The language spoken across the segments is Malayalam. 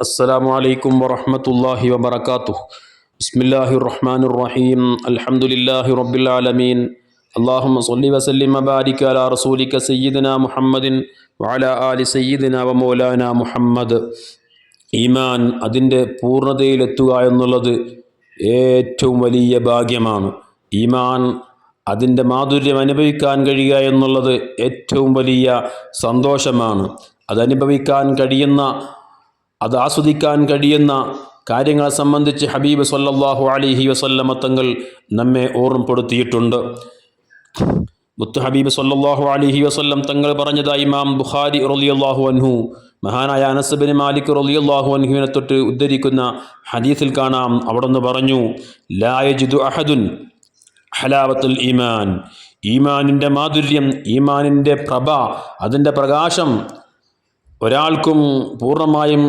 السلام عليكم ورحمة الله وبركاته بسم الله الرحمن الرحيم الحمد لله رب العالمين اللهم صل وسلم وبارك على رسولك سيدنا محمد وعلى آل سيدنا ومولانا മുഹമ്മദ് ഈമാൻ അതിൻ്റെ പൂർണ്ണതയിലെത്തുക എന്നുള്ളത് ഏറ്റവും വലിയ ഭാഗ്യമാണ് ഈമാൻ അതിൻ്റെ മാധുര്യം അനുഭവിക്കാൻ കഴിയുക എന്നുള്ളത് ഏറ്റവും വലിയ സന്തോഷമാണ് അതനുഭവിക്കാൻ കഴിയുന്ന അത് ആസ്വദിക്കാൻ കഴിയുന്ന കാര്യങ്ങളെ സംബന്ധിച്ച് ഹബീബ് സല്ലാഹു അലിഹി വസല്ലമ തങ്ങൾ നമ്മെ ഓർമ്മപ്പെടുത്തിയിട്ടുണ്ട്. മുത്തു ഹബീബ് സല്ലാഹു അലിഹി വസല്ലം തങ്ങൾ പറഞ്ഞതായി ഇമാം ബുഖാരി റളിയല്ലാഹു അൻഹു മഹാനായ അനസ് ബിൻ മാലിക് റളിയല്ലാഹു അൻഹുവിനെ തൊട്ട് ഉദ്ധരിക്കുന്ന ഹദീസിൽ കാണാം. അവിടുന്ന് പറഞ്ഞു ലായജിദു അഹദുൻ ഹലാവത്തുൽ ഈമാൻ. ഈമാനിന്റെ മാധുര്യം ഈമാനിന്റെ പ്രഭ അതിന്റെ പ്രകാശം ഒരാൾക്കും പൂർണമായും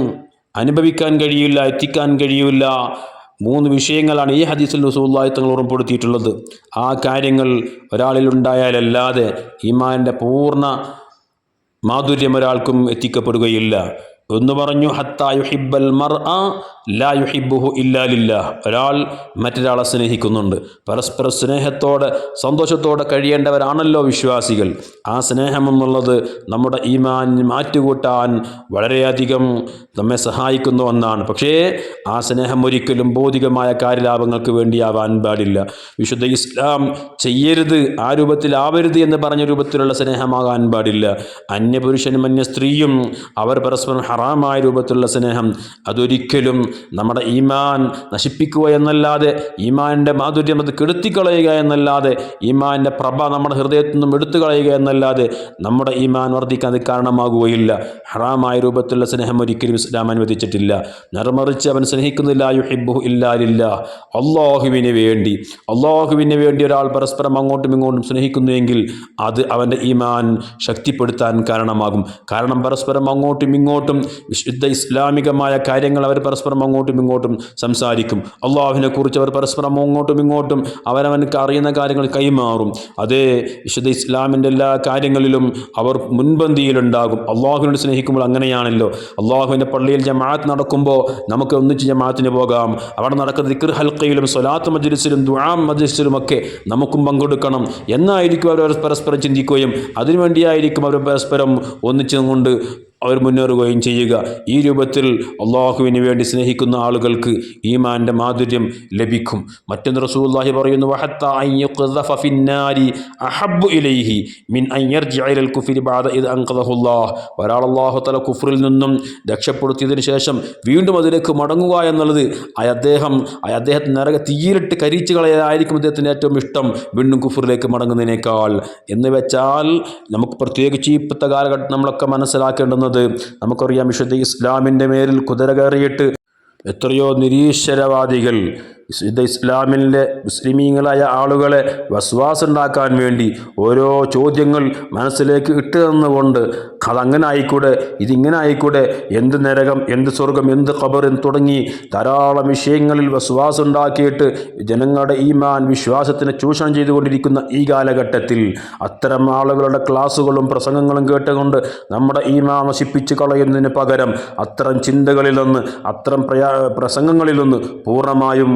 അനുഭവിക്കാൻ കഴിയില്ല എത്തിക്കാൻ കഴിയില്ല. മൂന്ന് വിഷയങ്ങളാണ് ഈ ഹദീസിൽ റസൂല്ലായി തങ്ങൾ ഓർമ്മപ്പെടുത്തിയിട്ടുള്ളത്. ആ കാര്യങ്ങൾ ഒരാളിൽ ഉണ്ടായാലല്ലാതെ ഈമാന്റെ പൂർണ മാധുര്യം ഒരാൾക്കും എത്തിക്കപ്പെടുകയില്ല. എന്ന് പറഞ്ഞു ഹത്താ യുഹിബ്ബൽ മർ ആ ലാ യുഹിബുഹു ഇല്ലാലില്ല ഒരാൾ മറ്റൊരാളെ സ്നേഹിക്കുന്നുണ്ട്. പരസ്പര സ്നേഹത്തോടെ സന്തോഷത്തോടെ കഴിയേണ്ടവരാണല്ലോ വിശ്വാസികൾ. ആ സ്നേഹമെന്നുള്ളത് നമ്മുടെ ഈമാൻ മാറ്റുകൂട്ടാൻ വളരെയധികം നമ്മെ സഹായിക്കുന്ന ഒന്നാണ് പക്ഷേ ആ സ്നേഹം ഒരിക്കലും ഭൗതികമായ കാര്യലാഭങ്ങൾക്ക് വേണ്ടിയാവാൻ പാടില്ല. വിശുദ്ധ ഇസ്ലാം ചെയ്യരുത് ആ രൂപത്തിലാവരുത് എന്ന് പറഞ്ഞ രൂപത്തിലുള്ള സ്നേഹമാകാൻ പാടില്ല. അന്യപുരുഷനും അന്യ സ്ത്രീയും അവർ പരസ്പരം ഹറാമായ രൂപത്തിലുള്ള സ്നേഹം അതൊരിക്കലും നമ്മുടെ ഈമാൻ നശിപ്പിക്കുക എന്നല്ലാതെ ഈമാന്റെ മാധുര്യം അത് കെടുത്തിക്കളയുക എന്നല്ലാതെ ഈമാന്റെ പ്രഭ നമ്മുടെ ഹൃദയത്തിൽ നിന്നും എടുത്തു കളയുക എന്നല്ലാതെ നമ്മുടെ ഈമാൻ വർദ്ധിക്കാൻ അത് കാരണമാകുകയില്ല. ഹറാമായ രൂപത്തിലുള്ള സ്നേഹം ഒരിക്കലും ഇസ്ലാം അനുവദിച്ചിട്ടില്ല. നിറമറിച്ച് അവൻ സ്നേഹിക്കുന്നില്ല. യുഹിബു ഇല്ലാലില്ല അള്ളാഹുവിന് വേണ്ടി അള്ളാഹുവിന് വേണ്ടി ഒരാൾ പരസ്പരം അങ്ങോട്ടും ഇങ്ങോട്ടും സ്നേഹിക്കുന്നുവെങ്കിൽ അത് അവന്റെ ഈമാൻ ശക്തിപ്പെടുത്താൻ കാരണമാകും. കാരണം പരസ്പരം അങ്ങോട്ടും ഇങ്ങോട്ടും വിശുദ്ധ ഇസ്ലാമികമായ കാര്യങ്ങൾ അവർ പരസ്പരം അങ്ങോട്ടും ഇങ്ങോട്ടും സംസാരിക്കും. അള്ളാഹുവിനെ കുറിച്ച് അവർ പരസ്പരം അങ്ങോട്ടും ഇങ്ങോട്ടും അവനവനക്ക് അറിയുന്ന കാര്യങ്ങൾ കൈമാറും. അതേ വിശുദ്ധ ഇസ്ലാമിന്റെ എല്ലാ കാര്യങ്ങളിലും അവർ മുൻപന്തിയിലുണ്ടാകും. അള്ളാഹുവിനോട് സ്നേഹിക്കുമ്പോൾ അങ്ങനെയാണല്ലോ. അള്ളാഹുവിന്റെ പള്ളിയിൽ ജമാഅത്ത് നടക്കുമ്പോൾ നമുക്ക് ഒന്നിച്ച് ജമാഅത്തിന് പോകാം. അവിടെ നടക്കുന്ന ദിക്ർ ഹൽക്കയിലും സ്വലാത്ത് മജ്ലിസിലും ദുആം മജ്ലിസിലും ഒക്കെ നമുക്കും പങ്കെടുക്കണം. എന്നായിരിക്കും അവർ പരസ്പരം ചിന്തിക്കുകയും അതിനുവേണ്ടിയായിരിക്കും അവർ പരസ്പരം ഒന്നിച്ചുകൊണ്ട് അവർ മുന്നേറുകയും ചെയ്യുക. ഈ രൂപത്തിൽ അള്ളാഹുവിന് വേണ്ടി സ്നേഹിക്കുന്ന ആളുകൾക്ക് ഈമാന്റെ മാധുര്യം ലഭിക്കും. മറ്റൊന്ന് റസൂല്ലാഹി പറയുന്നു വഹത്ത കുഫറിൽ നിന്നും രക്ഷപ്പെടുത്തിയതിന് ശേഷം വീണ്ടും അതിലേക്ക് മടങ്ങുക എന്നുള്ളത് അദ്ദേഹം ആ അദ്ദേഹത്തിന് നരക തീയിലിട്ട് കരിച്ചു കളയായിരിക്കും അദ്ദേഹത്തിന് ഏറ്റവും ഇഷ്ടം. വീണ്ടും കുഫറിലേക്ക് മടങ്ങുന്നതിനേക്കാൾ എന്ന് വെച്ചാൽ നമുക്ക് പ്രത്യേകിച്ച് ഇപ്പോഴത്തെ കാലഘട്ടം നമ്മളൊക്കെ മനസ്സിലാക്കേണ്ടുന്നത് നമുക്കറിയാം വിശുദ്ധ ഇസ്ലാമിന്റെ മേലിൽ കുതിര കയറിയിട്ട് എത്രയോ നിരീശ്വരവാദികൾ വിശുദ്ധ ഇസ്ലാമിലെ മുസ്ലിമീങ്ങളായ ആളുകളെ വസ്വാസുണ്ടാക്കാൻ വേണ്ടി ഓരോ ചോദ്യങ്ങൾ മനസ്സിലേക്ക് ഇട്ട് തന്നുകൊണ്ട് അതങ്ങനെ ആയിക്കൂടെ ഇതിങ്ങനെ ആയിക്കൂടെ എന്ത് നരകം എന്ത് സ്വർഗം എന്ത് ഖബർ തുടങ്ങി ധാരാളം വിഷയങ്ങളിൽ വസ്വാസുണ്ടാക്കിയിട്ട് ജനങ്ങളുടെ ഈമാൻ വിശ്വാസത്തിനെ ചൂഷണം ചെയ്തുകൊണ്ടിരിക്കുന്ന ഈ കാലഘട്ടത്തിൽ അത്തരം ആളുകളുടെ ക്ലാസ്സുകളും പ്രസംഗങ്ങളും കേട്ടുകൊണ്ട് നമ്മുടെ ഈമാൻ നശിപ്പിച്ച് കളയുന്നതിന് പകരം അത്തരം ചിന്തകളിൽ നിന്ന് അത്തരം പ്രയാ പ്രസംഗങ്ങളിൽ നിന്ന് പൂർണമായും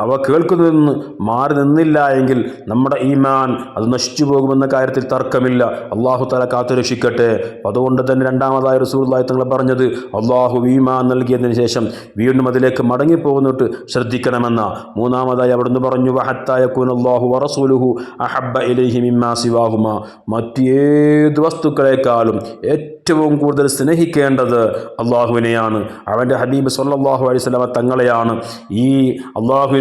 അവ കേൾക്കുന്നതിൽ നിന്ന് മാറി നിന്നില്ല എങ്കിൽ നമ്മുടെ ഈമാൻ അത് നശിച്ചു പോകുമെന്ന കാര്യത്തിൽ തർക്കമില്ല. അള്ളാഹു തല കാത്തുരക്ഷിക്കട്ടെ അതുകൊണ്ട് തന്നെ രണ്ടാമതായ റസൂർലായി തങ്ങൾ പറഞ്ഞത് അള്ളാഹു ഈമാൻ നൽകിയതിന് ശേഷം വീണ്ടും അതിലേക്ക് മടങ്ങിപ്പോകുന്നിട്ട് ശ്രദ്ധിക്കണമെന്ന. മൂന്നാമതായി അവിടുന്ന് പറഞ്ഞു വഹത്തായക്കൂൻ അള്ളാഹു വറസൂലുഹു അഹബ്ബ ഇലഹി മിമ്മാ സിവാഹുമ. മറ്റേത് വസ്തുക്കളെക്കാളും ഏറ്റവും കൂടുതൽ സ്നേഹിക്കേണ്ടത് അള്ളാഹുവിനെയാണ് അവന്റെ ഹബീബ് സല്ലാഹു അലൈഹി തങ്ങളെയാണ്. ഈ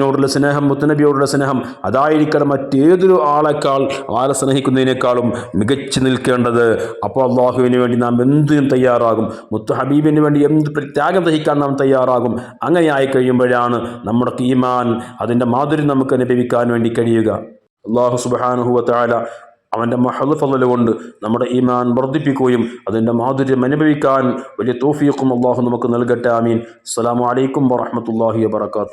അള്ളാഹുവിനോടുള്ള സ്നേഹം മുത്തനബിയോടുള്ള സ്നേഹം അതായിരിക്കണം മറ്റേതൊരു ആളെക്കാൾ ആളെ സ്നേഹിക്കുന്നതിനേക്കാളും മികച്ചു നിൽക്കേണ്ടത്. അപ്പോൾ അള്ളാഹുവിന് വേണ്ടി നാം എന്തിനും തയ്യാറാകും. മുത്ത് ഹബീബിന് വേണ്ടി എന്ത് ത്യാഗം സഹിക്കാൻ നാം തയ്യാറാകും. അങ്ങനെ ആയി കഴിയുമ്പോഴാണ് നമ്മുടെ ഈമാൻ അതിന്റെ മാധുര്യം നമുക്ക് അനുഭവിക്കാൻ വേണ്ടി കഴിയുക. അള്ളാഹു സുബാനുഹുവത്തായ അവന്റെ മഹദ്ഫല കൊണ്ട് നമ്മുടെ ഈമാൻ വർദ്ധിപ്പിക്കുകയും അതിന്റെ മാധുര്യം അനുഭവിക്കാൻ വലിയ തോഫിയക്കും അള്ളാഹു നമുക്ക് നൽകട്ടെ. ആമീൻ. അസ്സാം വലൈക്കും വാഹമത്തല്ലാഹി വാത്തു